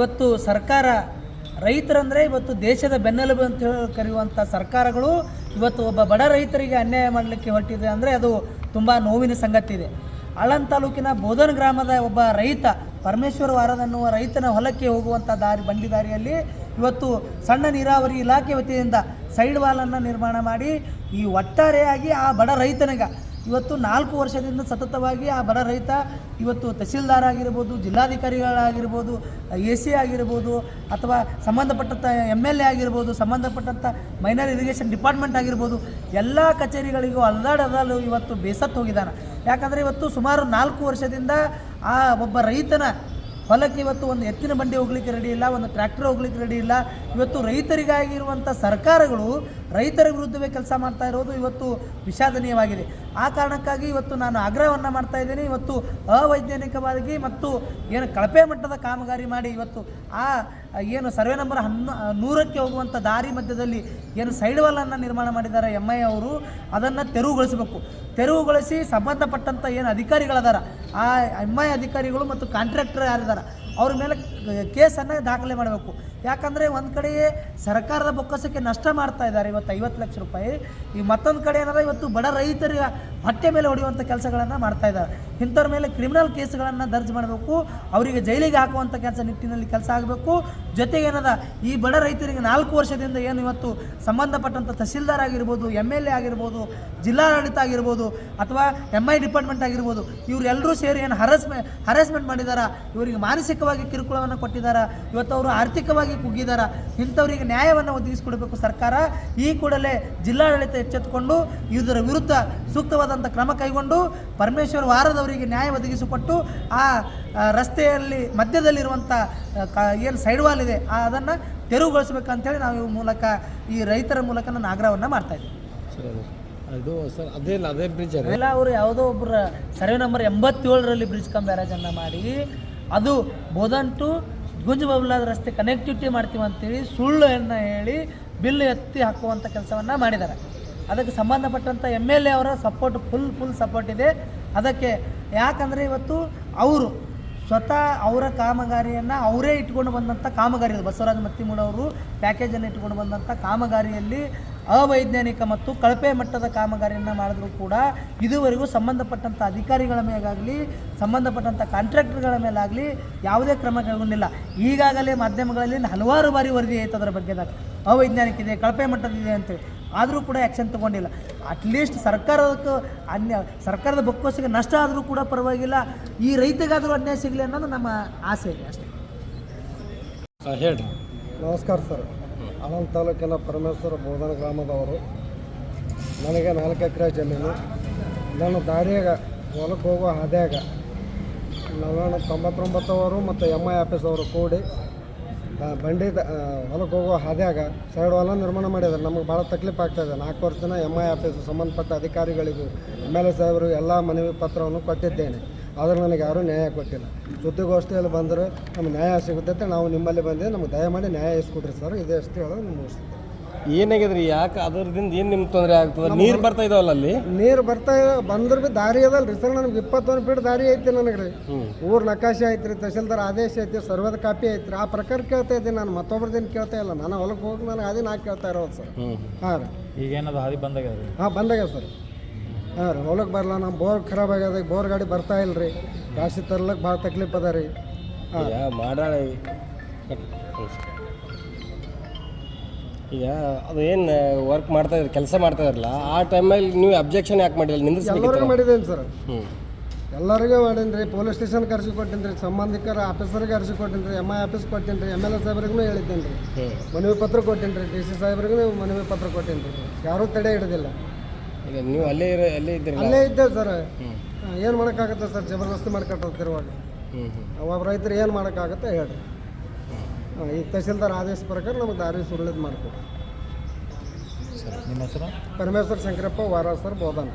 ಇವತ್ತು ಸರ್ಕಾರ, ರೈತರಂದರೆ ಇವತ್ತು ದೇಶದ ಬೆನ್ನೆಲುಬು ಅಂತ ಹೇಳಿ ಕರೆಯುವಂಥ ಸರ್ಕಾರಗಳು ಇವತ್ತು ಒಬ್ಬ ಬಡ ರೈತರಿಗೆ ಅನ್ಯಾಯ ಮಾಡಲಿಕ್ಕೆ ಹೊರಟಿದೆ ಅಂದರೆ ಅದು ತುಂಬ ನೋವಿನ ಸಂಗತಿ ಇದೆ. ಆಳಂದ್ ತಾಲೂಕಿನ ಬೋಧನ್ ಗ್ರಾಮದ ಒಬ್ಬ ರೈತ, ಪರಮೇಶ್ವರ ವಾರದನ್ನುವ ರೈತನ ಹೊಲಕ್ಕೆ ಹೋಗುವಂಥ ದಾರಿ, ಬಂಡಿ ದಾರಿಯಲ್ಲಿ ಇವತ್ತು ಸಣ್ಣ ನೀರಾವರಿ ಇಲಾಖೆ ವತಿಯಿಂದ ಸೈಡ್ ವಾಲನ್ನು ನಿರ್ಮಾಣ ಮಾಡಿ ಈ ಒಟ್ಟಾರೆಯಾಗಿ ಆ ಬಡ ರೈತನಿಗೆ ಇವತ್ತು ನಾಲ್ಕು ವರ್ಷದಿಂದ ಸತತವಾಗಿ ಆ ಬಡ ರೈತ ಇವತ್ತು ತಹಸೀಲ್ದಾರ್ ಆಗಿರ್ಬೋದು ಜಿಲ್ಲಾಧಿಕಾರಿಗಳಾಗಿರ್ಬೋದು, ಎ ಸಿ ಆಗಿರ್ಬೋದು, ಅಥವಾ ಸಂಬಂಧಪಟ್ಟಂಥ ಎಂ ಎಲ್ ಎ ಆಗಿರ್ಬೋದು, ಸಂಬಂಧಪಟ್ಟಂಥ ಮೈನರ್ ಇರಿಗೇಷನ್ ಡಿಪಾರ್ಟ್ಮೆಂಟ್ ಆಗಿರ್ಬೋದು, ಎಲ್ಲ ಕಚೇರಿಗಳಿಗೂ ಅಲ್ದಾಡದಲು ಇವತ್ತು ಬೇಸತ್ತು ಹೋಗಿದ್ದಾನೆ. ಯಾಕಂದರೆ ಇವತ್ತು ಸುಮಾರು ನಾಲ್ಕು ವರ್ಷದಿಂದ ಆ ಒಬ್ಬ ರೈತನ ಹೊಲಕ್ಕೆ ಇವತ್ತು ಒಂದು ಎತ್ತಿನ ಬಂಡಿ ಹೋಗ್ಲಿಕ್ಕೆ ರೆಡಿ ಇಲ್ಲ, ಒಂದು ಟ್ರ್ಯಾಕ್ಟರ್ ಹೋಗ್ಲಿಕ್ಕೆ ರೆಡಿ ಇಲ್ಲ. ಇವತ್ತು ರೈತರಿಗಾಗಿರುವಂಥ ಸರ್ಕಾರಗಳು ರೈತರ ವಿರುದ್ಧವೇ ಕೆಲಸ ಮಾಡ್ತಾ ಇರೋದು ಇವತ್ತು ವಿಷಾದನೀಯವಾಗಿದೆ. ಆ ಕಾರಣಕ್ಕಾಗಿ ಇವತ್ತು ನಾನು ಆಗ್ರಹವನ್ನು ಮಾಡ್ತಾ ಇದ್ದೇನೆ. ಇವತ್ತು ಅವೈಜ್ಞಾನಿಕವಾಗಿ ಮತ್ತು ಏನು ಕಳಪೆ ಮಟ್ಟದ ಕಾಮಗಾರಿ ಮಾಡಿ ಇವತ್ತು ಆ, ಏನು ಸರ್ವೆ ನಂಬರ್ ಹನ್ನೊ, ನೂರಕ್ಕೆ ಹೋಗುವಂಥ ದಾರಿ ಮಧ್ಯದಲ್ಲಿ ಏನು ಸೈಡ್ ವಾಲನ್ನು ನಿರ್ಮಾಣ ಮಾಡಿದ್ದಾರೆ ಎಂ ಐ ಅವರು, ಅದನ್ನು ತೆರವುಗೊಳಿಸಬೇಕು. ತೆರವುಗೊಳಿಸಿ ಸಂಬಂಧಪಟ್ಟಂಥ ಏನು ಅಧಿಕಾರಿಗಳದಾರ ಆ ಎಂ ಐ ಅಧಿಕಾರಿಗಳು ಮತ್ತು ಕಾಂಟ್ರಾಕ್ಟರ್ ಯಾರಿದ್ದಾರೆ ಅವ್ರ ಮೇಲೆ ಕೇಸನ್ನು ದಾಖಲೆ ಮಾಡಬೇಕು. ಯಾಕಂದರೆ ಒಂದು ಕಡೆ ಸರ್ಕಾರದ ಬೊಕ್ಕಸಕ್ಕೆ ನಷ್ಟ ಮಾಡ್ತಾ ಇದ್ದಾರೆ ಇವತ್ತು ಐವತ್ತು ಲಕ್ಷ ರೂಪಾಯಿ. ಈ ಮತ್ತೊಂದು ಕಡೆ ಏನಾದ್ರೆ ಇವತ್ತು ಬಡ ರೈತರಿಗೆ ಹೊಟ್ಟೆ ಮೇಲೆ ಹೊಡೆಯುವಂಥ ಕೆಲಸಗಳನ್ನು ಮಾಡ್ತಾ ಇದ್ದಾರೆ. ಇಂಥವ್ರ ಮೇಲೆ ಕ್ರಿಮಿನಲ್ ಕೇಸ್ಗಳನ್ನು ದರ್ಜ್ ಮಾಡಬೇಕು. ಅವರಿಗೆ ಜೈಲಿಗೆ ಹಾಕುವಂಥ ಕೆಲಸ ನಿಟ್ಟಿನಲ್ಲಿ ಕೆಲಸ ಆಗಬೇಕು. ಜೊತೆಗೆ ಏನದ, ಈ ಬಡ ರೈತರಿಗೆ ನಾಲ್ಕು ವರ್ಷದಿಂದ ಏನು ಇವತ್ತು ಸಂಬಂಧಪಟ್ಟಂಥ ತಹಸೀಲ್ದಾರ್ ಆಗಿರ್ಬೋದು ಎಂ ಎಲ್ ಎ ಆಗಿರ್ಬೋದು, ಜಿಲ್ಲಾಡಳಿತ ಆಗಿರ್ಬೋದು, ಅಥವಾ ಎಂ ಐ ಡಿಪಾರ್ಟ್ಮೆಂಟ್ ಆಗಿರ್ಬೋದು ಇವರೆಲ್ಲರೂ ಸೇರಿ ಏನು ಹರಸ್ಮೆ ಹರಾಸ್ಮೆಂಟ್ ಮಾಡಿದಾರ? ಇವರಿಗೆ ಮಾನಸಿಕವಾಗಿ ಕಿರುಕುಳವನ್ನು ಕೊಟ್ಟಿದ್ದಾರೆ ಇವತ್ತು ಅವರು ಆರ್ಥಿಕವಾಗಿ ಕುಗ್ಗಿದ್ದಾರೆ ಇಂಥವರಿಗೆ ನ್ಯಾಯವನ್ನು ಒದಗಿಸಿಕೊಡಬೇಕು ಸರ್ಕಾರ. ಈ ಕೂಡಲೇ ಜಿಲ್ಲಾಡಳಿತ ಎಚ್ಚೆತ್ತುಕೊಂಡು ಇದರ ವಿರುದ್ಧ ಸೂಕ್ತವಾದಂಥ ಕ್ರಮ ಕೈಗೊಂಡು ಪರಮೇಶ್ವರ್ ವಾರದವರಿಗೆ ನ್ಯಾಯ ಒದಗಿಸಿಕೊಟ್ಟು ಆ ರಸ್ತೆಯಲ್ಲಿ ಮಧ್ಯದಲ್ಲಿರುವಂಥ ಏನು ಸೈಡ್ ವಾಲ್ ಇದೆ ಅದನ್ನು ತೆರವುಗೊಳಿಸಬೇಕಂತೇಳಿ ನಾವು ಈ ಮೂಲಕ ಈ ರೈತರ ಮೂಲಕ ನಾನು ಆಗ್ರಹವನ್ನು ಮಾಡ್ತಾ ಇದ್ದೀನಿ ಸರ್ ಅದು ಅದು ಸರ್ ಅದೇ ಇಲ್ಲ ಅದೇ ಬ್ರಿಡ್ಜ್ ಎಲ್ಲ ಅವರು ಯಾವುದೋ ಒಬ್ಬರ ಸರ್ವೆ ನಂಬರ್ ಎಂಬತ್ತೇಳರಲ್ಲಿ ಬ್ರಿಡ್ಜ್ ಕಮ್ ಬ್ಯಾರೇಜನ್ನು ಮಾಡಿ ಅದು ಬೋಧನ್ ಟು ಗುಂಜಬಬಲಾದ ರಸ್ತೆ ಕನೆಕ್ಟಿವಿಟಿ ಮಾಡ್ತೀವಿ ಅಂತೇಳಿ ಸುಳ್ಳನ್ನು ಹೇಳಿ ಬಿಲ್ ಎತ್ತಿ ಹಾಕುವಂಥ ಕೆಲಸವನ್ನು ಮಾಡಿದ್ದಾರೆ ಅದಕ್ಕೆ ಸಂಬಂಧಪಟ್ಟಂಥ ಎಂ ಎಲ್ ಎ ಅವರ ಸಪೋರ್ಟ್ ಫುಲ್ ಫುಲ್ ಸಪೋರ್ಟ್ ಇದೆ. ಅದಕ್ಕೆ ಯಾಕಂದರೆ ಇವತ್ತು ಅವರು ಸ್ವತಃ ಅವರ ಕಾಮಗಾರಿಯನ್ನು ಅವರೇ ಇಟ್ಕೊಂಡು ಬಂದಂಥ ಕಾಮಗಾರಿ ಬಸವರಾಜ ಮತ್ತಿಮೂಡವರು ಪ್ಯಾಕೇಜನ್ನು ಇಟ್ಕೊಂಡು ಬಂದಂಥ ಕಾಮಗಾರಿಯಲ್ಲಿ ಅವೈಜ್ಞಾನಿಕ ಮತ್ತು ಕಳಪೆ ಮಟ್ಟದ ಕಾಮಗಾರಿಯನ್ನು ಮಾಡಿದ್ರೂ ಕೂಡ ಇದುವರೆಗೂ ಸಂಬಂಧಪಟ್ಟಂಥ ಅಧಿಕಾರಿಗಳ ಮೇಲಾಗಲಿ ಸಂಬಂಧಪಟ್ಟಂಥ ಕಾಂಟ್ರಾಕ್ಟರ್ಗಳ ಮೇಲಾಗಲಿ ಯಾವುದೇ ಕ್ರಮ ಕೈಗೊಂಡಿಲ್ಲ. ಈಗಾಗಲೇ ಮಾಧ್ಯಮಗಳಲ್ಲಿ ಹಲವಾರು ಬಾರಿ ವರದಿ ಆಯ್ತು ಅದರ ಬಗ್ಗೆದಾಗ ಅವೈಜ್ಞಾನಿಕ ಇದೆ ಕಳಪೆ ಮಟ್ಟದಿದೆ ಅಂತೇಳಿ ಆದರೂ ಕೂಡ ಆ್ಯಕ್ಷನ್ ತೊಗೊಂಡಿಲ್ಲ. ಅಟ್ಲೀಸ್ಟ್ ಸರ್ಕಾರಕ್ಕೆ ಅನ್ಯ ಸರ್ಕಾರದ ಬೊಕ್ಕಸಿಗೆ ನಷ್ಟ ಆದರೂ ಕೂಡ ಪರವಾಗಿಲ್ಲ. ಈ ರೈತಗಾದರೂ ಅನ್ಯಾಯ ಸಿಗಲಿ ಅನ್ನೋದು ನಮ್ಮ ಆಸೆ ಇದೆ ಅಷ್ಟೇ. ಹೇಳಿ ಹೇಳ್ರಿ. ನಮಸ್ಕಾರ ಸರ್. ಆನಂದ್ ತಾಲೂಕಿನ ಪರಮೇಶ್ವರ ಬೋಧನ ಗ್ರಾಮದವರು. ನನಗೆ ನಾಲ್ಕು ಎಕರೆ ಜಮೀನು. ನನ್ನ ದಾರಿಯಾಗ ಹೊಲಕ್ಕೆ ಹೋಗೋ ಹಾದಿಯಾಗ ನಾನು ತೊಂಬತ್ತೊಂಬತ್ತವರು ಮತ್ತು ಎಂ ಐ ಅವರು ಕೂಡಿ ಬಂಡಿ ಹೊಲಕ್ಕೆ ಹೋಗೋ ಹಾದಿಯಾಗ ಸೈಡ್ ಹೊಲ ನಿರ್ಮಾಣ ಮಾಡಿದ್ದಾರೆ. ನಮಗೆ ಭಾಳ ತಕ್ಲೀಫ್ ಆಗ್ತಾಯಿದೆ ನಾಲ್ಕು ದಿನ ಎಂ ಐ ಆಫೀಸ್ ಸಂಬಂಧಪಟ್ಟ ಅಧಿಕಾರಿಗಳಿಗೂ, ಎಂ ಎಲ್ ಎ ಸಾಹೇಬರು ಎಲ್ಲ ಮನವಿ ಪತ್ರವನ್ನು ಕೊಟ್ಟಿದ್ದೇನೆ. ಆದರೂ ನನಗೆ ಯಾರೂ ನ್ಯಾಯ ಕೊಟ್ಟಿಲ್ಲ. ಸುದ್ದಿಗೋಷ್ಠಿಯಲ್ಲಿ ಬಂದರೆ ನಮ್ಗೆ ನ್ಯಾಯ ಸಿಗುತ್ತೆ ನಾವು ನಿಮ್ಮಲ್ಲಿ ಬಂದಿದ್ದು. ನಮ್ಗೆ ದಯಮಾಡಿ ನ್ಯಾಯ ಇಸ್ಕೊಡ್ರಿ ಸರ್. ಇದೇ ಅಷ್ಟು ಹೇಳೋದು ನಿಮ್ಗೆ ಮುಗಿಸ್ತೀನಿ. ಏನಾಗಿದ್ರಿ ಯಾಕೆ ಅದರದಿಂದ ಏನು ನಿಮ್ಗೆ ತೊಂದರೆ ಆಗ್ತದೆ? ನೀರು ಬರ್ತಾ ಇದಾವಲ್ಲ ಅಲ್ಲಿ? ನೀರು ಬರ್ತಾ ಬಂದ್ರೆ ಭೀ ದಾರಿ ಅದಲ್ಲ ರೀ ಸರ್. ನನಗೆ ಇಪ್ಪತ್ತೊಂದು ಫೀಟ್ ದಾರಿ ಐತಿ ನನಗೆ ರೀ ಊರ ನಕಾಶೆ ಐತಿ ರೀ ತಹಸೀಲ್ದಾರ್ ಆದೇಶ ಐತಿ ಸರ್ವದ ಕಾಪಿ ಐತಿ ರೀ ಆ ಪ್ರಕಾರ ಕೇಳ್ತಾ ಇದ್ದೀನಿ ನಾನು. ಮತ್ತೊಬ್ರದೇನು ಕೇಳ್ತಾ ಇಲ್ಲ. ನಾನು ಹೊಲಕ್ಕೆ ಹೋಗಿ ನನಗೆ ಅದೇ ನಾ ಕೇಳ್ತಾ ಇರೋದು ಸರ್. ಹಾಂ ರೀ. ಈಗೇನದು ಹಾದಿ ಬಂದಾಗ ಹಾಂ ಬಂದಾಗ ಸರ್. ಹಾಂ ರೀ ಹೊಲಕ್ಕೆ ಬರಲ್ಲ ನಮ್ಮ ಬೋರ್ ಖರಾಬ್ ಆಗ್ಯದ ಬೋರ್ ಗಾಡಿ ಬರ್ತಾ ಇಲ್ಲ ರೀ ರಾಶಿ ತರ್ಲಕ್ಕೆ ಭಾಳ ತಕ್ಲೀಫ್ ಅದ ರೀ. ಈಗ ಮಾಡಾಳ ಈಗ. ಅದು ಏನು ವರ್ಕ್ ಮಾಡ್ತಾ ಇದ್ರಿ ಕೆಲಸ ಮಾಡ್ತಾ ಇರಲ್ಲ ಆ ಟೈಮಲ್ಲಿ ನೀವು ಅಬ್ಜೆಕ್ಷನ್ ಯಾಕೆ ಮಾಡಿಲ್ಲ? ಎಲ್ಲರಿಗೂ ನಿಂದಿಸ್ಬೇಕಿತ್ತು ಮಾಡಿದ್ದೇನೆ ಸರ್. ಹ್ಞೂ ಎಲ್ಲರಿಗೂ ಮಾಡೀನಿ ರೀ. ಪೊಲೀಸ್ ಸ್ಟೇಷನ್ ಅರ್ಜಿ ಕೊಟ್ಟಿನಿ ರೀ. ಸಂಬಂಧಿಕರ ಆಫೀಸರ್ಗೆ ಅರ್ಜಿ ಕೊಟ್ಟಿನಿ ರೀ. ಎಂ ಐ ಆಫೀಸ್ ಕೊಟ್ಟಿನಿ ರೀ. ಎಂ ಎಲ್ ಎ ಸಾಹೇಬ್ರಿಗೂ ಹೇಳಿದ್ದೇನೆ ರೀ. ಮನವಿ ಪತ್ರ ಕೊಟ್ಟಿನಿ ರೀ. ಡಿ ಸಿ ಸಾಹೇಬ್ರಿಗೂ ಮನವಿ ಪತ್ರ ಕೊಟ್ಟಿನಿ ರೀ. ಯಾರೂ ತಡೆ ಹಿಡಿದಿಲ್ಲ. ಈಗ ನೀವು ಅಲ್ಲೇ ಇರ ಅಲ್ಲೇ ಇದ್ದೀರಿ ಅಲ್ಲೇ ಇದ್ದೇವೆ ಸರ್. ಏನು ಮಾಡೋಕ್ಕಾಗುತ್ತೆ ಸರ್? ಜಬರ್ದಸ್ತಿ ಮಾಡ್ಕೊಟ್ಟಿರುವಾಗ ಹ್ಞೂ ಹ್ಞೂ ಒಬ್ಬ ರೈತರು ಏನು ಮಾಡೋಕ್ಕಾಗುತ್ತೆ ಹೇಳ್ರಿ. ಹಾಂ, ಈ ತಹಸೀಲ್ದಾರ್ ಆದೇಶ ಪ್ರಕಾರ ನಮಗೆ ದಾರಿ ಸುರುಳಿದ್ ಮಾಡ್ಕೊಡಿ. ನಿಮ್ಮ ಹೆಸರು? ಪರಮೇಶ್ವರ ಶಂಕರಪ್ಪ ವಾರ ಸರ್ ಬೋಧನ.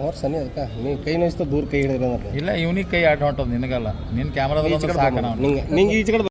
ಹೊರ ಸನಿ ಅದಕ್ಕೆ. ನೀವು ಕೈ ನೋಯಿಸ್ತಾ ದೂರ ಕೈ ಹಿಡಿದ್ರೆ ಅಂದ್ರೆ ಇಲ್ಲ ಇವನಿಗೆ ಕೈ ಆಟ ಹೊಂಟದ ನಿನಗಲ್ಲ. ನಿನ್ನ ಕ್ಯಾಮ್ರಾದಲ್ಲಿ ಸಾಕು ನಾವು ನಿಂಗೆ ನಿಂಗೆ ಈಚೆ ಕಡೆ